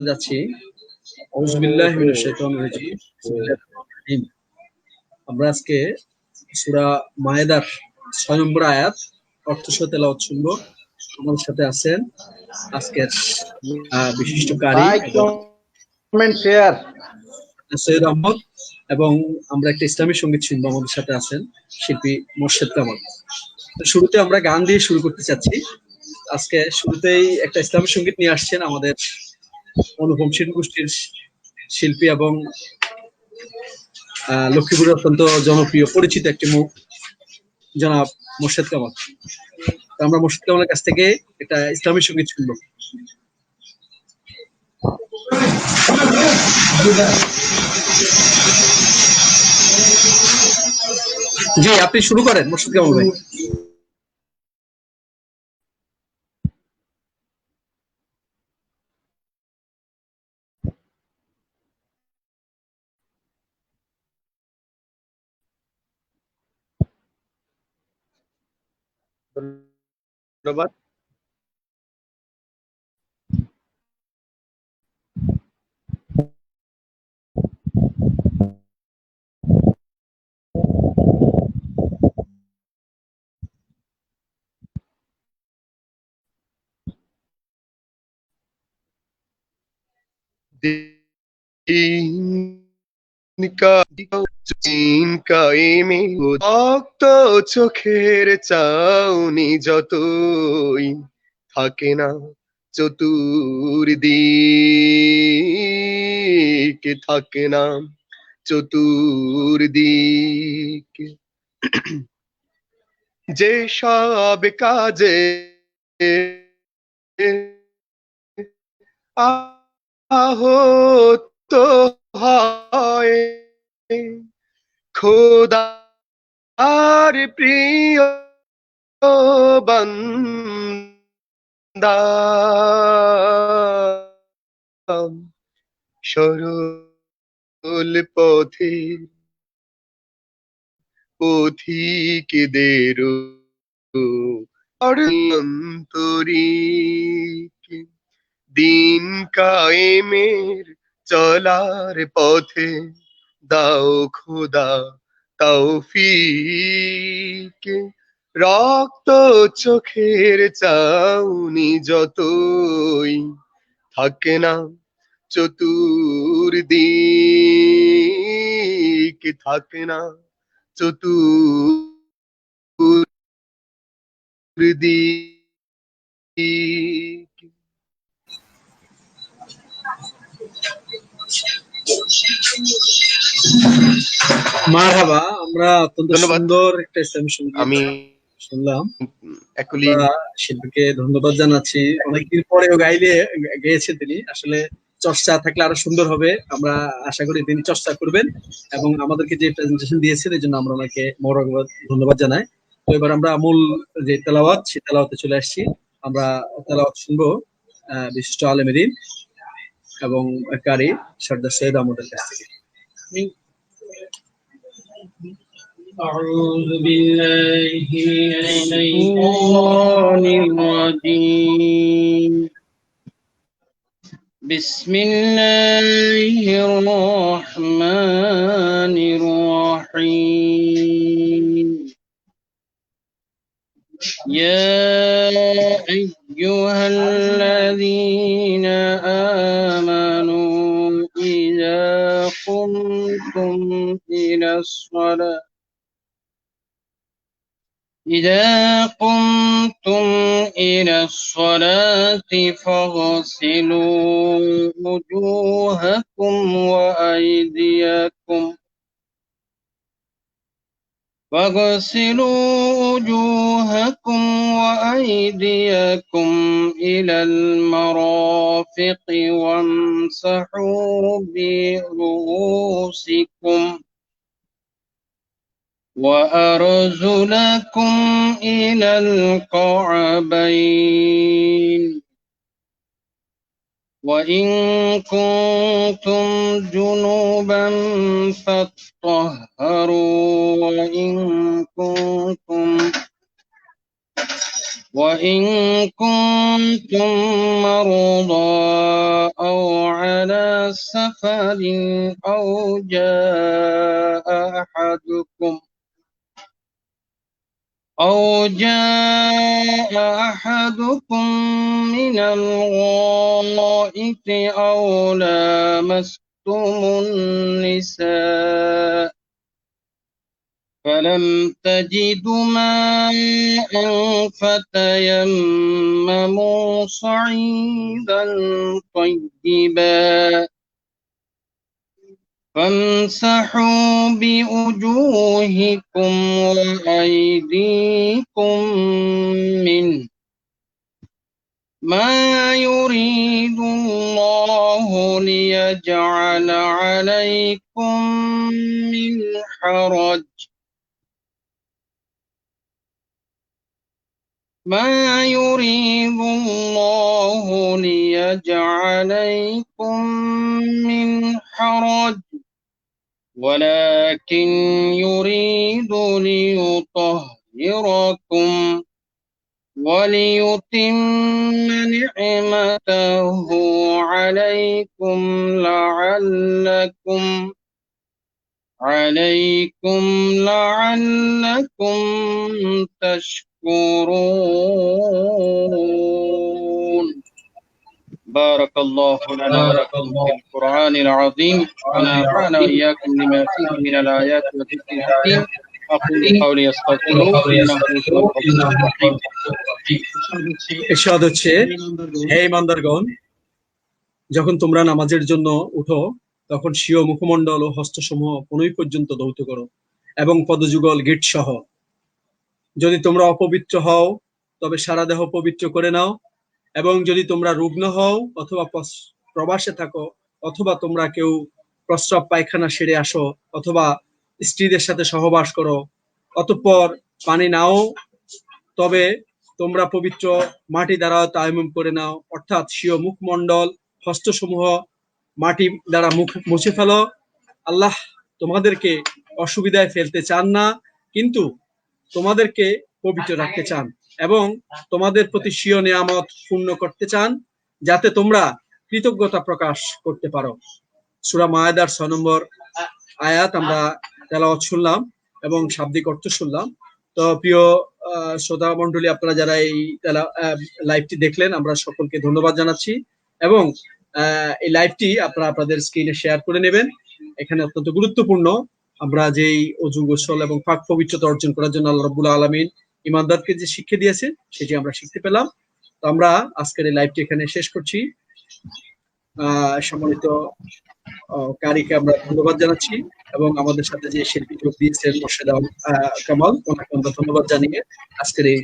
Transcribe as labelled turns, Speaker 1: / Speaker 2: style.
Speaker 1: যাচ্ছি আমরা আজকে সূরা মায়েদার 6 নম্বর আয়াত অর্থ তেলাওয়াত শুনব। আমার সাথে আছেন আজকের বিশিষ্ট কারি সৈয়দ আহমদ এবং আমরা একটা ইসলামী সংগীত শুনব। আমাদের সাথে আছেন শিল্পী মোর্শেদ কামাল। তো শুরুতে আমরা গান দিয়ে শুরু করতে চাচ্ছি। আজকে শুরুতেই একটা ইসলামী সংগীত নিয়ে আসছেন আমাদের অনুপম শিল্প গোষ্ঠীর শিল্পী এবং লক্ষ্মীপুরের অত্যন্ত জনপ্রিয়, পরিচিত একটি মুখ জনাব মোর্শেদ কামাল। আমরা মোর্শেদ কামালের কাছ থেকে এটা ইসলামী সংগীত শুনব। জি, আপনি শুরু করেন, মোর্শেদ কামাল ভাই।
Speaker 2: बरोबर दिन का ধন্যবাদ
Speaker 3: কায়েমে চোখের চাউনি যতই থাকে না চতুর্দিকে, থাকে না চতুর্দিকে। যে সব কাজে আহত হয় খোদার প্রিয় বান্দা সরল পথে পথিকদের অন্তরিকে দিন কায়েমের চলার পথে দাও খোদা তৌফিকে। রক্ত চোখের চাউনি যতই থাকে না চতুর্দিকে থাকে না চতুর্দিকে।
Speaker 1: মারহাবা আমরা অত্যন্ত। সুন্দর একটা ইসলামী সংগীত
Speaker 3: আমি
Speaker 1: শুনলাম। শিল্পীকে ধন্যবাদ জানাচ্ছি। অনেকদিন পরেও গাইলে গেয়েছে তিনি। আসলে চর্চা থাকলে আরও সুন্দর হবে। আমরা আশা করি তিনি চর্চা করবেন এবং আমাদেরকে যে প্রেজেন্টেশন দিয়েছেন এই জন্য আমরা ওনাকে মরকবাদ ধন্যবাদ জানাই। তো এবার আমরা মূল যে তেলাওয়াত সেই তেলাওয়াতে চলে আসছি। আমরা তেলাওয়াত শুনব আহ, বিশিষ্ট আলেমেরিন এবং কারি সর্দার সৈয়দ আমাদের কাছ থেকে।
Speaker 4: أعوذ بالله من الشيطان الرجيم. بسم الله الرحمن الرحيم. يا أيها الذين آمنوا إذا قمتم إلى الصلاة إذا قمتم إلى الصلاة فاغسلوا وجوهكم وأيديكم. فاغسلوا وجوهكم وأيديكم إلى المرافق وامسحوا برؤوسكم. وأرجلكم إلى الكعبين وإن كنتم جنوبا فاطهروا. وإن كنتم وإن كنتم مرضى أو على سفر أو جاء أحدكم أو جاء أحدكم من الغائط أو لامستم النساء فلم تجدوا ماء فتيمموا صعيدا طيبا فامسحوا بوجوهكم وأيديكم منه ما يريد الله ليجعل عليكم من حرج. ما يريد الله ليجعل عليكم من حرج. ولكن يريد ليطهركم وليتم نعمته عليكم لعلكم عليكم لعلكم تشكرون. بارك الله لنا ولكم في القرآن العظيم ونفعنا وإياكم لما فيه من الآيات والذكر الحكيم أقول قولي أستغفر الله إنه هو الغفور الرحيم
Speaker 1: এরশাদ হচ্ছে হে ইমানদারগণ যখন তোমরা নামাজের জন্য উঠো তখন স্বীয় মুখমণ্ডল ও হস্তসমূহ কোনই পর্যন্ত ধৌত করো এবং পদযুগল গিট সহ যদি তোমরা অপবিত্র হও তবে সারা দেহ পবিত্র করে নাও এবং যদি তোমরা রুগ্ন হও অথবা প্রবাসে থাকো, অথবা তোমরা কেউ প্রস্রাব পায়খানা সেরে আসো, অথবা স্ত্রীদের সাথে সহবাস করো, অতঃপর পানি নাও, তবে তোমরা পবিত্র মাটি দ্বারা তায়াম্মুম করে নাও। অর্থাৎ স্বীয় মুখমণ্ডল, হস্তসমূহ মাটি দ্বারা মুখ মুছে ফেলো। আল্লাহ তোমাদেরকে অসুবিধায় ফেলতে চান না, কিন্তু তোমাদেরকে পবিত্র রাখতে চান। এবং তোমাদের প্রতি স্বীয় নিয়ামত পূর্ণ করতে চান, যাতে তোমরা কৃতজ্ঞতা প্রকাশ করতে পারো। সুরা মায়াদার ছয় নম্বর আয়াত আমরা তেলাওয়াত শুনলাম এবং শাব্দিক অর্থ শুনলাম। তো প্রিয় শ্রোতা মন্ডলী আপনারা যারা এই লাইভটি দেখলেন, আমরা সকলকে ধন্যবাদ জানাচ্ছি এবং এই লাইভটি আপনারা আপনাদের স্ক্রিনে শেয়ার করে নেবেন। এখানে অত্যন্ত গুরুত্বপূর্ণ আমরা যেই অজু গোসল এবং পাক পবিত্রতা অর্জন করার জন্য আল্লাহ রবুল্লা আলমিন ইমানদারকে যে শিক্ষা দিয়েছে, সেটি আমরা শিখতে পেলাম। তো আমরা আজকের এই লাইভটি এখানে শেষ করছি। সম্মানিত কারিকে আমরা ধন্যবাদ জানাচ্ছি এবং আমাদের সাথে যে শিল্পী যোগ দিয়েছেন মোর্শেদ কামাল, ওনাকে আমরা ধন্যবাদ জানিয়ে আজকের এই